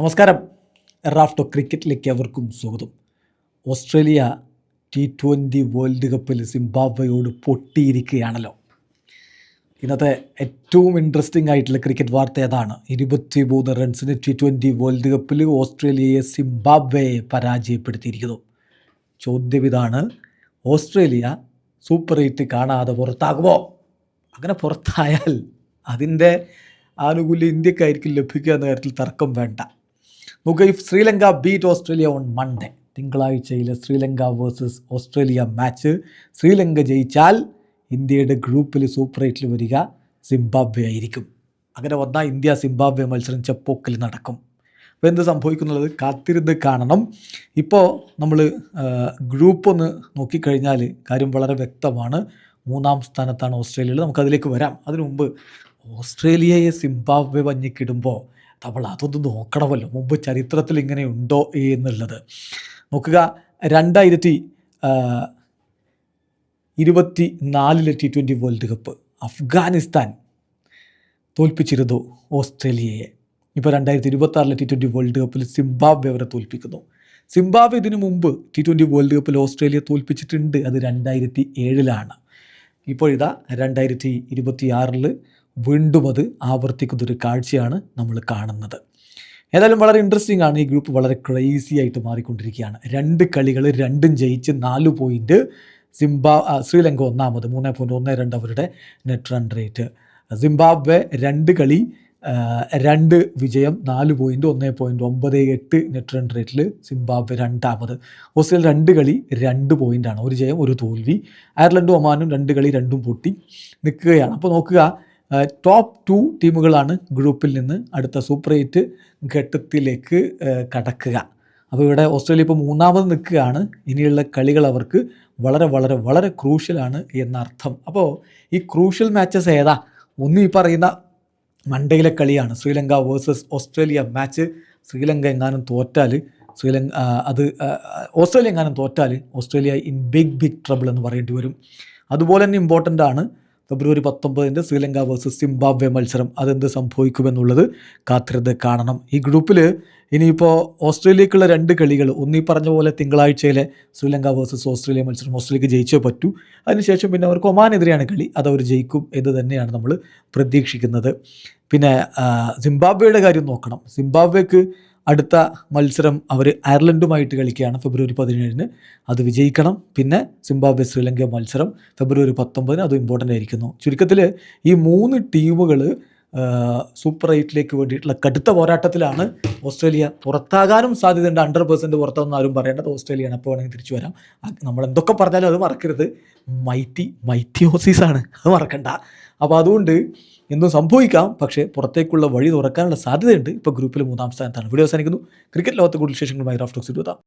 നമസ്കാരം. റാഫ്റ്റോ ക്രിക്കറ്റിലേക്ക് അവർക്കും സ്വാഗതം. ഓസ്ട്രേലിയ ടി ട്വന്റി വേൾഡ് കപ്പിൽ സിംബാബ്വയോട് പൊട്ടിയിരിക്കുകയാണല്ലോ. ഇന്നത്തെ ഏറ്റവും ഇൻട്രസ്റ്റിംഗ് ആയിട്ടുള്ള ക്രിക്കറ്റ് വാർത്ത ഏതാണ്? ഇരുപത്തി മൂന്ന് റൺസിന് ടി ട്വന്റി വേൾഡ് കപ്പിൽ ഓസ്ട്രേലിയയെ സിംബാബ്വയെ പരാജയപ്പെടുത്തിയിരിക്കുന്നു. ചോദ്യം ഇതാണ് ഓസ്ട്രേലിയ സൂപ്പർ എയ്റ്റ് കാണാതെ പുറത്താകുമോ? അങ്ങനെ പുറത്തായാൽ അതിന്റെ ആനുകൂല്യം ഇന്ത്യക്കായിരിക്കും ലഭിക്കുക എന്ന കാര്യത്തിൽ തർക്കം വേണ്ട. ഈ Sri Lanka beat Australia on Monday. തിങ്കളാഴ്ചയിലെ Sri Lanka versus Australia match. Sri Lanka ജയിച്ചാൽ ഇന്ത്യയുടെ ഗ്രൂപ്പിൽ സൂപ്പർ എയ്റ്റിൽ വരിക സിംബാബ്വെ ആയിരിക്കും. അങ്ങനെ വന്നാൽ ഇന്ത്യ സിംബാബ്വെ മത്സരം ചെപ്പോക്കിൽ നടക്കും. അപ്പോൾ എന്ത് സംഭവിക്കുന്നുള്ളത് കാത്തിരുന്ന് കാണണം. ഇപ്പോൾ നമ്മൾ ഗ്രൂപ്പ് ഒന്ന് നോക്കിക്കഴിഞ്ഞാൽ കാര്യം വളരെ വ്യക്തമാണ്. മൂന്നാം സ്ഥാനത്താണ് ഓസ്ട്രേലിയയിൽ നമുക്കതിലേക്ക് വരാം. അതിനു മുമ്പ് ഓസ്ട്രേലിയയെ സിംബാബ്വെ വഞ്ഞിക്കിടുമ്പോൾ നമ്മൾ അതൊന്ന് നോക്കണമല്ലോ. മുമ്പ് ചരിത്രത്തിൽ ഇങ്ങനെ ഉണ്ടോ എന്നുള്ളത്. നോക്കുക രണ്ടായിരത്തി ഇരുപത്തി നാലിലെ T twenty world cup Afghanistan തോൽപ്പിച്ചിരുന്നു ഓസ്ട്രേലിയയെ. ഇപ്പോൾ രണ്ടായിരത്തി ഇരുപത്തി ആറിലെ ടി ട്വന്റി വേൾഡ് കപ്പിൽ സിംബാബ്വെ അവരെ തോൽപ്പിക്കുന്നു. സിംബാബ്വെ ഇതിനു മുമ്പ് ടി ട്വന്റി വേൾഡ് കപ്പിൽ ഓസ്ട്രേലിയ തോൽപ്പിച്ചിട്ടുണ്ട്. അത് രണ്ടായിരത്തി ഏഴിലാണ് ഇപ്പോൾ ഇതാ രണ്ടായിരത്തി ഇരുപത്തി ആറിൽ വീണ്ടും അത് ആവർത്തിക്കുന്നൊരു കാഴ്ചയാണ് നമ്മൾ കാണുന്നത്. ഏതായാലും വളരെ ഇൻട്രസ്റ്റിംഗ് ആണ് ഈ ഗ്രൂപ്പ് വളരെ ക്രേസി ആയിട്ട് മാറിക്കൊണ്ടിരിക്കുകയാണ്. രണ്ട് കളികൾ രണ്ടും ജയിച്ച് നാല് പോയിന്റ് സിംബാ ശ്രീലങ്ക ഒന്നാമത് മൂന്ന് പോയിന്റ് ഒന്ന് രണ്ട് അവരുടെ നെറ്റ് റൺ റേറ്റ് സിംബാബ്വെ രണ്ട് കളി രണ്ട് വിജയം നാല് പോയിന്റ് ഒന്ന് പോയിന്റ് ഒമ്പത് എട്ട് നെറ്റ് റൺ റേറ്റിൽ സിംബാബ്വെ രണ്ടാമത്. ഓസ്ട്രേലിയ രണ്ട് കളി രണ്ട് പോയിന്റാണ് ഒരു ജയം ഒരു തോൽവി. അയർലൻഡും ഒമാനും രണ്ട് കളി രണ്ടും പൊട്ടി നിൽക്കുകയാണ്. അപ്പോൾ നോക്കുക ടോപ്പ് ടു ടീമുകളാണ് ഗ്രൂപ്പിൽ നിന്ന് അടുത്ത സൂപ്പർ എയ്റ്റ് ഘട്ടത്തിലേക്ക് കടക്കുക. അപ്പോൾ ഇവിടെ ഓസ്ട്രേലിയ ഇപ്പോൾ മൂന്നാമത് നിൽക്കുകയാണ്. ഇനിയുള്ള കളികൾ അവർക്ക് വളരെ വളരെ വളരെ ക്രൂഷ്യലാണ് എന്നർത്ഥം. അപ്പോൾ ഈ ക്രൂഷ്യൽ മാച്ചസ് ഏതാ? ഒന്ന് ഈ പറയുന്ന മണ്ടയിലെ കളിയാണ്. Sri Lanka versus Australia match Sri Lanka എങ്ങാനും തോറ്റാൽ ശ്രീലങ്ക അത് ഓസ്ട്രേലിയ എങ്ങാനും തോറ്റാൽ Australia in big big trouble എന്ന് പറയേണ്ടി വരും. അതുപോലെ തന്നെ ഇമ്പോർട്ടന്റ് ആണ് ഫെബ്രുവരി പത്തൊമ്പതിന്റെ ശ്രീലങ്ക വേഴ്സസ് സിംബാബ്വെ മത്സരം അതെന്ത് സംഭവിക്കുമെന്നുള്ളത് കാത്തിരുന്ന് കാണണം. ഈ ഗ്രൂപ്പിൽ ഇനിയിപ്പോൾ ഓസ്ട്രേലിയക്കുള്ള രണ്ട് കളികൾ ഒന്നീ പറഞ്ഞ പോലെ തിങ്കളാഴ്ചയിലെ ശ്രീലങ്ക വേഴ്സസ് ഓസ്ട്രേലിയ മത്സരം ഓസ്ട്രേലിയക്ക് ജയിച്ചേ പറ്റൂ. അതിനുശേഷം പിന്നെ അവർക്ക് ഒമാനെതിരെയാണ് കളി അത് അവർ ജയിക്കും എന്ന് തന്നെയാണ് നമ്മൾ പ്രതീക്ഷിക്കുന്നത്. പിന്നെ സിംബാബ്വേയുടെ കാര്യം നോക്കണം. സിംബാബ്വെക്ക് അടുത്ത മത്സരം അവർ അയർലൻഡുമായിട്ട് കളിക്കുകയാണ് ഫെബ്രുവരി പതിനേഴിന്. അത് വിജയിക്കണം. പിന്നെ സിംബാബ്വെ ശ്രീലങ്ക മത്സരം ഫെബ്രുവരി പത്തൊമ്പതിന്. അത് ഇമ്പോർട്ടന്റ് ആയിരിക്കുന്നു. ചുരുക്കത്തിൽ ഈ മൂന്ന് ടീമുകൾ സൂപ്പർ എയ്റ്റിലേക്ക് വേണ്ടിയിട്ടുള്ള കടുത്ത പോരാട്ടത്തിലാണ് ഓസ്ട്രേലിയ പുറത്താകാനും സാധ്യതയുണ്ട്. ഹൺഡ്രഡ് പെർസെന്റ് പുറത്തൊന്നും ആരും പറയേണ്ടത് ഓസ്ട്രേലിയയാണ് അപ്പോൾ വേണമെങ്കിൽ തിരിച്ചു വരാം. നമ്മൾ എന്തൊക്കെ പറഞ്ഞാലും അത് മറക്കരുത്. മൈറ്റി മൈറ്റി അത് മറക്കണ്ട. അപ്പോൾ അതുകൊണ്ട് എന്തും സംഭവിക്കാം. പക്ഷേ പുറത്തേക്കുള്ള വഴി തുറക്കാനുള്ള സാധ്യതയുണ്ട്. ഇപ്പോൾ ഗ്രൂപ്പിൽ മൂന്നാം സ്ഥാനത്താണ്. വീഡിയോ അവസാനിക്കുന്നു. ക്രിക്കറ്റ് ലോകത്തെ കൂടുതൽ വിശേഷങ്ങളുമായി റാഫ്റ്റോക്സ് ഇരുപതാം